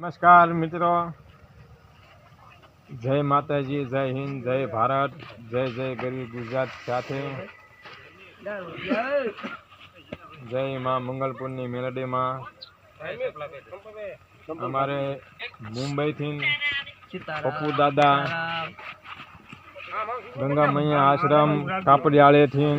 નમસ્કાર મિત્રો. જય માતાજી, જય હિન્દ, જય ભારત, જય જય ગરીબ ગુજરાત સાથે. જય માં મંગલપુરની મેલડીમાં. અમારે મુંબઈથી પપ્પુ દાદા ગંગા મૈયા આશ્રમ કાપડિયાળેથી.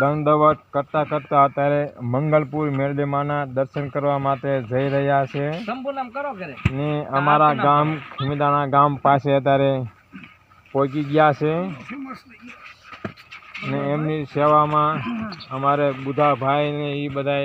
દંડવત કરતા કરતા અત્યારે મંગલપુર મેળદેમાના દર્શન કરવા માટે જઈ રહ્યા છે. સંપૂર્ણ કરો કરે ને અમારા ગામ ખીમદાણા ગામ પાસે અત્યારે પહોંચી ગયા છે. ને એમની સેવામાં અમારે બુધા ભાઈ ને એ બધા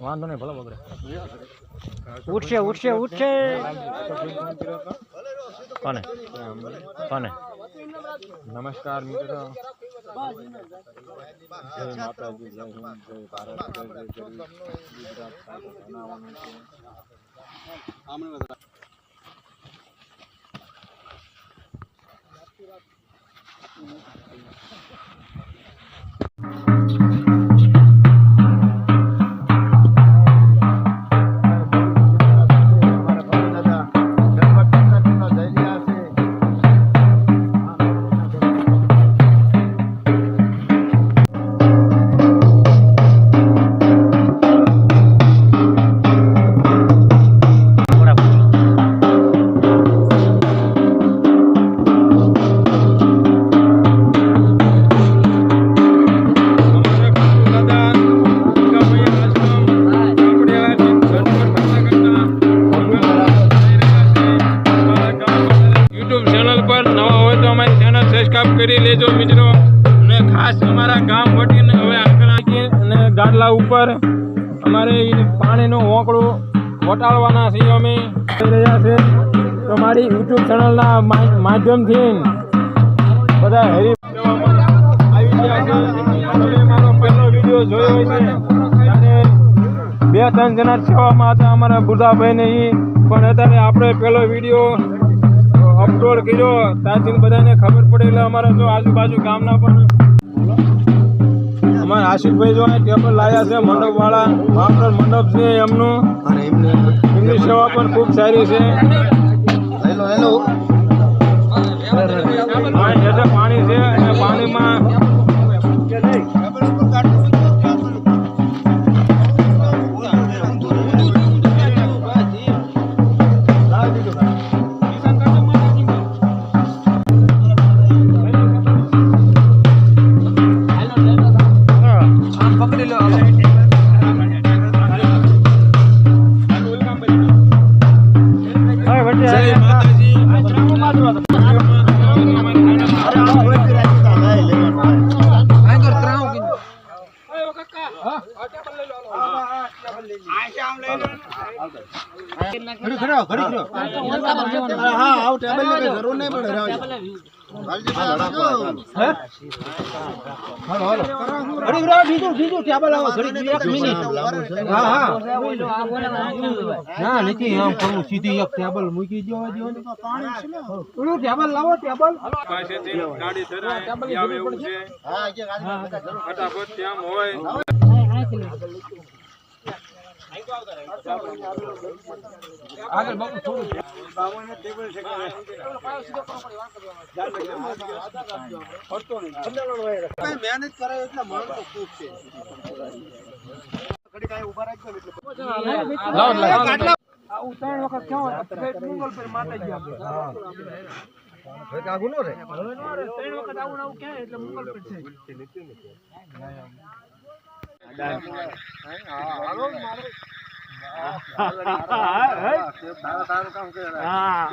વાંધો નહીં ભલે બગડે ઉઠશે ઉઠશે ઉઠશે કોને કોને નમસ્કાર મિત્રો જય માતાજી જય હિન્દ જય ભારત જય જય ગરીબ ગુજરાત સાથે બનાવવાનું છે અમારા અમારા ગામ વટીને હવે આગળ આવીએ અને ગાડલા ઉપર અમારે પાણીનો ઓંકળું વટાળવાના છીએ અમે. રહ્યા છે. તો મારી યુટ્યુબ ચેનલના માધ્યમથી બધા હેરી આવી ગયા છે. મારો પહેલો વીડિયો જોયો છે. બે, ત્રણ જણા સેવામાં હતા અમારા બુધાભાઈને ઈ. પણ અત્યારે આપણે પહેલો વીડિયો અપલોડ કર્યો. ત્યાંથી બધાને ખબર પડે એટલે અમારા જો આજુબાજુ ગામના પણ અમારા આશિષભાઈ જો ટેબલ લાવ્યા છે મંડપ વાળા માત્ર મંડપ છે એમનું. એમની સેવા પણ ખૂબ સારી છે. પાણી છે. ના નથી આમ કરવું સીધી એક ટેબલ મૂકી દો ઓલું ટેબલ લાવો ટેબલ છે ફટાફટ ત્યાં હોય આગળ બાપુ થોડું કઈ મહેનત કરે એટલે માણસો ખૂબ છે લાવો લાવો આવું ત્રણ વખત કેવું મંગલ પર માતા ગયા ત્રણ વખત આવું આવું ક્યાં એટલે મંગલ પર છે હા